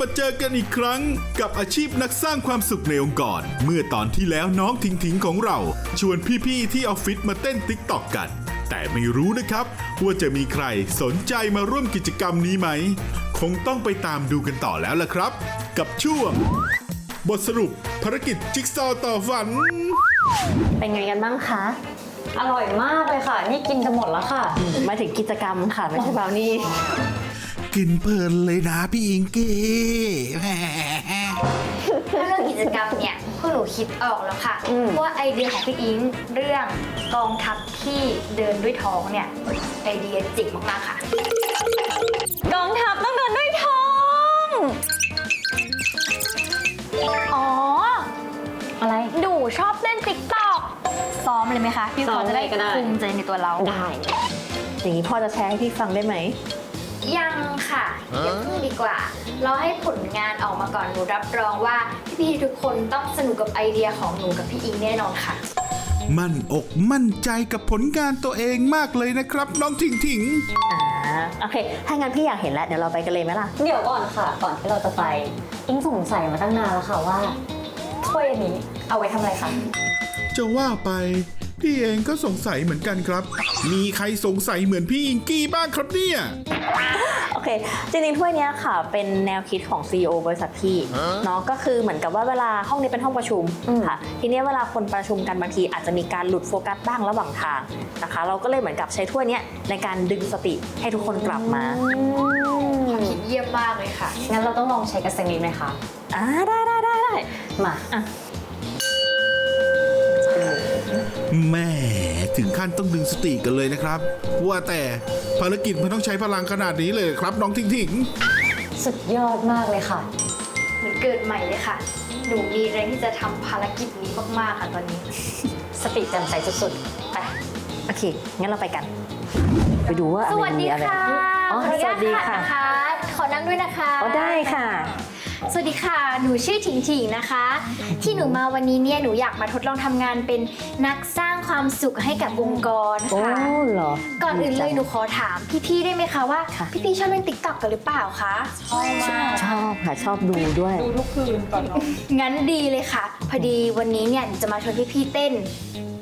มาเจอกันอีกครั้ง กับอาชีพนักสร้างความสุขในองค์กร เมื่อตอนที่แล้วน้องทิงทิงของเรา ชวนพี่ๆที่ออฟฟิศมาเต้นติ๊กตอกกัน แต่ไม่รู้นะครับ ว่าจะมีใครสนใจมาร่วมกิจกรรมนี้ไหม คงต้องไปตามดูกันต่อแล้วล่ะครับ กับช่วง บทสรุปภารกิจจิ๊กซอต่อฝัน เป็นไงกันบ้างคะ อร่อยมากเลยค่ะ นี่กินจะหมดแล้วค่ะหมายถึงกิจกรรมค่ะ ไม่ใช่บราวนี่ กินเพลินเลยนะพี่อิงกี้แหมถ้าเรื่องกิจกรรมเนี่ยพวกหนูคิดออกแล้วค่ะว่าไอเดียของพี่อิงเรื่องกองทัพที่เดินด้วยท้องเนี่ยไอเดียเจ๋งมากๆค่ะ กองทัพต้องเดินด้วยท้อง อ๋อ อะไร หนูชอบเล่นติ๊กต็อกซ้อมเลยไหมคะ พี่ซ้อเขามจะได้เลยก็ได้ ภูมิใจในตัวเรา ได้อย่างนี้พ่อจะแชร์ให้พี่ฟังได้ไหม ยังค่ะอย่าเพิ่งดีกว่า เราให้ผลงานออกมาก่อนหนูรับรองว่าพี่ๆทุกคนต้องสนุกกับไอเดียของหนูกับพี่อิงแน่นอนค่ะ มั่นอกมั่นใจกับผลงานตัวเองมากเลยนะครับ น้องทิงทิงอ่าโอเค ถ้างั้นพี่อยากเห็นแล้ว เดี๋ยวเราไปกันเลยไหมล่ะ เดี๋ยวก่อนค่ะ ก่อนที่เราจะไป อิงสงสัยมาตั้งนานแล้วค่ะว่าถ้วยอันนี้เอาไว้ทำอะไรคะ จะว่าไป พี่เองก็สงสัยเหมือนกันครับ มีใครสงสัยเหมือนพี่อิงกี้บ้างครับเนี่ย โอเค จริงๆถ้วยเนี้ยค่ะ เป็นแนวคิดของ CEO บริษัทพี่เนาะก็คือเหมือนกับว่าเวลาห้องนี้เป็นห้องประชุมอืมค่ะ ทีเนี้ยเวลาคนประชุมกันบางทีอาจจะมีการหลุดโฟกัสบ้างระหว่างทางนะคะ เราก็เลยเหมือนกับใช้ถ้วยเนี้ยในการดึงสติให้ทุกคนกลับมาคิดเยี่ยมมากเลยค่ะ งั้นเราต้องลองใช้กันสักนิดไหมคะอ่าได้ได้ได้ได้มาอะ แม่ถึงขั้นต้องดึงสติกันเลยนะครับ ว่าแต่ภารกิจมันต้องใช้พลังขนาดนี้เลยเหรอครับน้องทิงทิงสุดยอดมากเลยค่ะ เหมือนเกิดใหม่เลยค่ะ หนูมีแรงที่จะทำภารกิจนี้มากๆค่ะตอนนี้ สติแจ่มใสสุดๆ ไป โอเค งั้นเราไปกัน ไปดูว่าอะสไรวัสมีดีอะไรค่ะอ๋อขออนุญาตสวัสดีค่ะนะคะ ขอนั่งด้วยนะคะ อ๋อได้ค่ะ สวัสดีค่ะ หนูชื่อถิงถิงนะคะ ที่หนูมาวันนี้เนี่ยหนูอยากมาทดลองทำงานเป็นนักสร้างความสุขให้กับองค์กรโอ้ค่ะ เหรอ ก่อนอื่นเลยหนูขอถามพี่ๆได้ไหมคะว่า ค่ะ พี่ๆชอบเล่นติ๊กต็อกกันหรือเปล่าคะ ชอบค่ะ ชอบดูด้วยงั้นดีเลยค่ะ พอดีวันนี้เนี่ยหนูจะมาชวนพี่ๆเต้น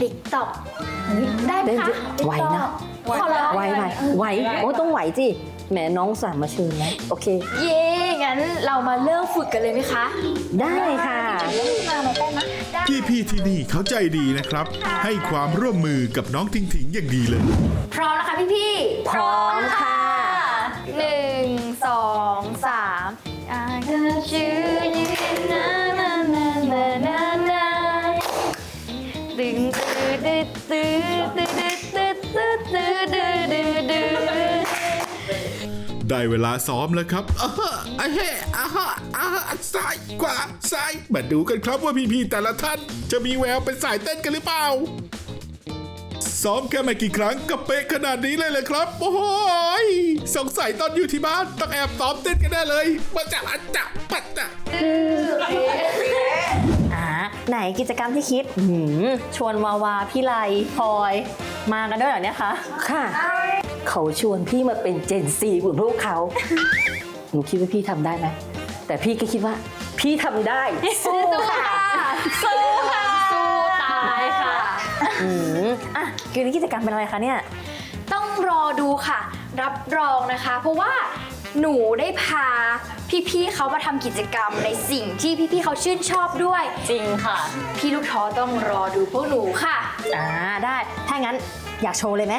ติ๊กต็อกได้ไหมคะไหวนะ ขอร้องไหวไหวไหว โอ้ต้องไหวจิแหมน้องสามมาเชิญนะโอเค เย้งั้ นเรามาเริ่มฝึกกันเลยไหมคะได้ค่ะ มามาเต้นนะได้พี่ๆที่นี่เขาใจดีนะครับ ให้ความร่วมมือกับน้องทิงทิงอย่างดีเลย พร้อมนะคะพี่ๆพร้อ ได้เวลาซ้อมแล้วครับอ่าฮะอ่าฮะอ่าฮะอ่าฮะซ้ายขวาซ้ายมาดูกันครับว่าพี่ๆแต่ละท่าน จะมีแววเป็นสายเต้นกันหรือเปล่า ซ้อมแค่ไม่กี่ครั้งก็เป๊ะขนาดนี้เลยเลยครับ โอ้โหยสงสัยตอนอยู่ที่บ้านต้องแอบซ้อมเต้นกันแน่เลยมาจับอันจับปัดจับ อ่าไหนกิจกรรมที่คิดหืมชวนวาวาพี่ไลพลอย มากันด้วยเหรอเนี่ยคะ ค่ะ เขาชวนพี่มาเป็นเจนซีของพวกเขาหนูคิดว่าพี่ทำได้ไหมแต่พี่ก็คิดว่า พี่ทำได้สู้ค่ะสู้ค่ะสู้ตายค่ะ อืมอะคืนนี้กิจกรรมเป็นอะไรคะเนี่ย ต้องรอดูค่ะ รับรองนะคะ เพราะว่าหนูได้พาพี่ๆเขามาทำกิจกรรมในสิ่งที่พี่ๆเขาชื่นชอบด้วย จริงค่ะพี่ลูกท้อต้องรอดูพวกหนูค่ะ อ่าได้ ถ้างั้นอยากโชว์เลยไหม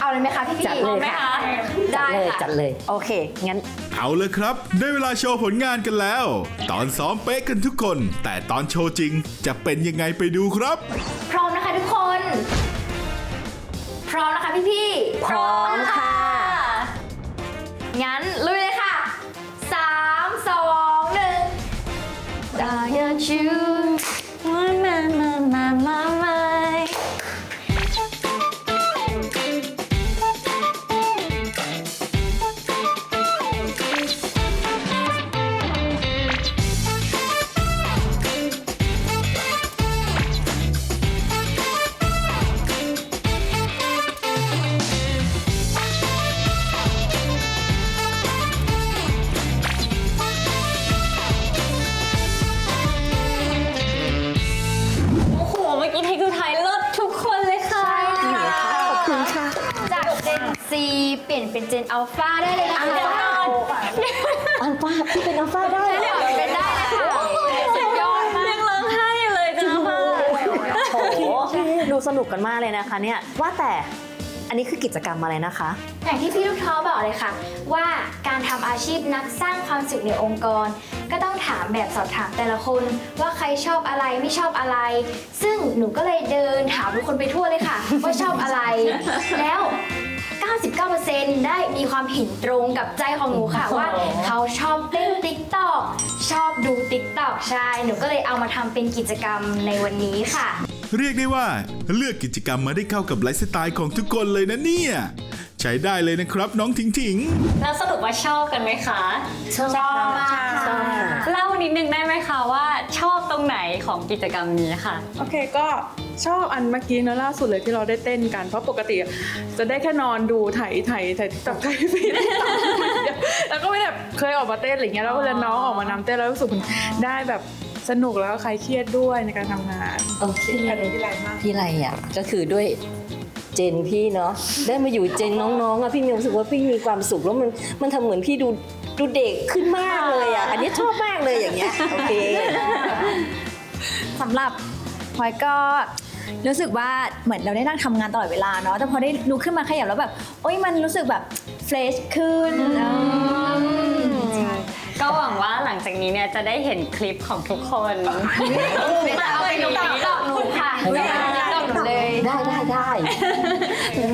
เอาเลยไหมคะพี่พี่จัดเลยคะได้ค่ะจัดเลยโอเค งั้น เอาเลยครับ ได้เวลาโชว์ผลงานกันแล้ว ตอนซ้อมเป๊ะกันทุกคน แต่ตอนโชว์จริงจะเป็นยังไงไปดูครับ พร้อมนะคะทุกคน พร้อมนะคะพี่พี่พร้อมค่ะ งั้นลุยเลยค่ะสามสองหนึ่ง I got you นเป็นเจนอัลฟาได้เลยนะคะอัลฟาพี่เป็นอัลฟาได้เหรอเป็นได้เลยค่ะสุดยอดมากยังร้องไห้อยู่เลยจ้าค่ะโอ้โหดูสนุกกันมากเลยนะคะเนี่ยว่าแต่อันนี้คือกิจกรรมอะไรนะคะ อย่างที่พี่ลูกท้อบอกเลยค่ะ ว่าการทำอาชีพนักสร้างความสุขในองค์กร ก็ต้องถามแบบสอบถามแต่ละคน ว่าใครชอบอะไรไม่ชอบอะไร ซึ่งหนูก็เลยเดินถามทุกคนไปทั่วเลยค่ะ ว่าชอบอะไร แล้ว 99%ได้มีความเห็นตรงกับใจของหนูค่ะว่าเขาชอบเล่น TikTok ชอบดู TikTok ใช่หนูก็เลยเอามาทำเป็นกิจกรรมในวันนี้ค่ะ เรียกได้ว่าเลือกกิจกรรมมาได้เข้ากับไลฟ์สไตล์ของทุกคนเลยนะเนี่ย ใช้ได้เลยนะครับน้องถิงถิง แล้วสรุปว่าชอบกันไหมคะ ชอบชอบมากชอบค่ะเล่า นิดนึงได้ไหมคะว่าชอบตรงไหนของกิจกรรมนี้ค่ะ โอเคก็ชอบอันเมื่อกี้เนอะล่าสุดเลยที่เราได้เต้นกัน เพราะปกติจะได้แค่นอนดูไถไถไถตับไถฟีดแล้วก็ไม่แบบเคยออกมาเต้นอะไรเงี้ยแล้วเวลาน้องออกมานำเต้นแล้วรู้สึกมันได้แบบสนุกแล้วก็คลายเครียดด้วยในการทำงานโอเค อันนี้ที่ไรมาก พี่ไรอะก็คือด้วยเจนพี่เนาะได้มาอยู่เจนน้องๆอะพี่มีความรู้สึกว่าพี่มีความสุขแล้วมันมันทำเหมือนพี่ดู ดูเด็กขึ้นมากเลยอะ อันนี้ชอบมากเลยอย่างเงี้ยโอเค สำหรับพลอยก็รู้สึกว่าเหมือนเราได้นั่งทำงานตลอดเวลาเนาะแต่พอได้ลุกขึ้นมาขยับแล้วแบบโอ้ยมันรู้สึกแบบเฟรชขึ้นเออใช่ ก็หวังว่าหลังจากนี้เนี่ยจะได้เห็นคลิปของทุกคนมาเอาไปตอบตอบหนูค่ะตอบหนูเลย ได้ได้ได้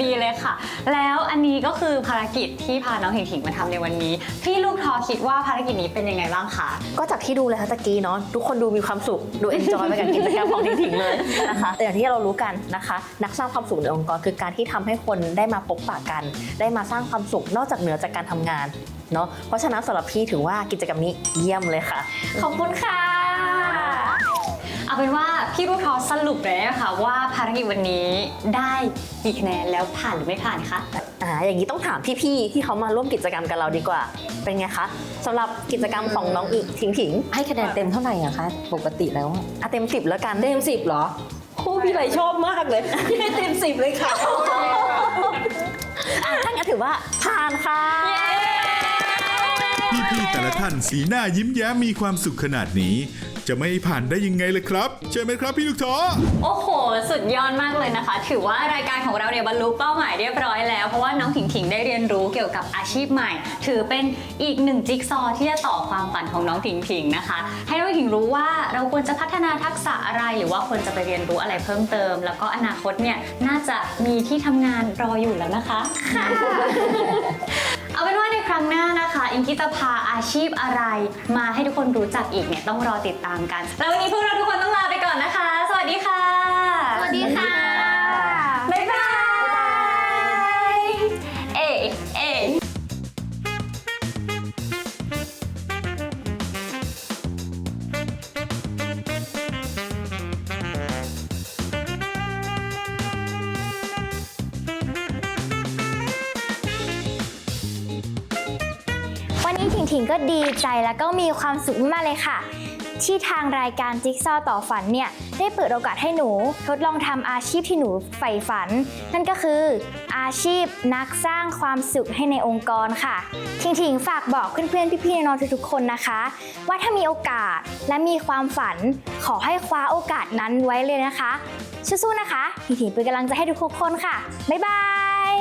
ดีเลยค่ะ แล้วอันนี้ก็คือภารกิจที่พาน้องถิงถิงมาทำในวันนี้ พี่ลูกทอคิดว่าภารกิจนี้เป็นยังไงบ้างคะ ก็จากที่ดูเลยค่ะตะกี้เนาะทุกคนดูมีความสุขดูเอนจอยไปกับกิจกรรมของถิงๆเลยนะคะแต่อย่างที่เรารู้กันนะคะ นักสร้างความสุขในองค์กรคือการที่ทำให้คนได้มาพบปะกัน ได้มาสร้างความสุขนอกจากเหนือจากการทำงานเนาะเพราะฉะนั้นสำหรับพี่ถือว่ากิจกรรมนี้เยี่ยมเลยค่ะ ขอบคุณค่ะ เอาเป็นว่า พี่ลูกทอสรุปเลยนะคะว่าภารกิจวันนี้ได้กี่คะแนนแล้วผ่านหรือไม่ผ่านคะอ่าอย่างนี้ต้องถามพี่ๆที่เขามาร่วมกิจกรรมกับเราดีกว่า เป็นไงคะสำหรับกิจกรรมของน้องอีกถิงถิงให้คะแนนเต็มเท่าไหร่อะคะ ปกติแล้วอะๆอะเต็มสิบแล้วกันเต็มสิบเหรอโอ้พี่ไรชอบมากเลยพี่ให้เต็มสิบเลยค่ะอะถ้างั้นถือว่าผ่านค่ะพี่ๆแต่ละท่านสีหน้ายิ้มแย้มมีความสุขขนาดนี้ จะไม่ผ่านได้ยังไงล่ะครับ ใช่ไหมครับพี่ลูกท้อโอ้โห สุดยอดมากเลยนะคะ ถือว่ารายการของเราเนี่ยบรรลุเป้าหมายเรียบร้อยแล้ว เพราะว่าน้องถิงถิงได้เรียนรู้เกี่ยวกับอาชีพใหม่ ถือเป็นอีกหนึ่งจิ๊กซอว์ที่จะต่อความฝันของน้องถิงถิงนะคะ ให้น้องถิงรู้ว่าเราควรจะพัฒนาทักษะอะไรหรือว่าควรจะไปเรียนรู้อะไรเพิ่มเติม แล้วก็อนาคตเนี่ยน่าจะมีที่ทำงานรออยู่แล้วนะคะ ครั้งหน้านะคะอิงกิจะพาอาชีพอะไร มาให้ทุกคนรู้จักอีกเนี่ยต้องรอติดตามกัน แล้ววันนี้พวกเราทุกคนต้องลาไปก่อนนะคะ สวัสดีค่ะ สวัสดีค่ะ ถิงถิงก็ดีใจแล้วก็มีความสุขมากเลยค่ะ ที่ทางรายการจิ๊กซอว์ต่อฝันเนี่ยได้เปิดโอกาสให้หนู ทดลองทำอาชีพที่หนูใฝ่ฝัน นั่นก็คือ อาชีพนักสร้างความสุขให้ในองค์กรค่ะ ถิงถิงฝากบอกเพื่อนๆพี่ๆน้องๆทุกๆคนนะคะ ว่าถ้ามีโอกาสและมีความฝัน ขอให้คว้าโอกาสนั้นไว้เลยนะคะสู้ๆนะคะถิงถิงเป็นกำลังใจให้ทุกๆคนค่ะบ๊ายบาย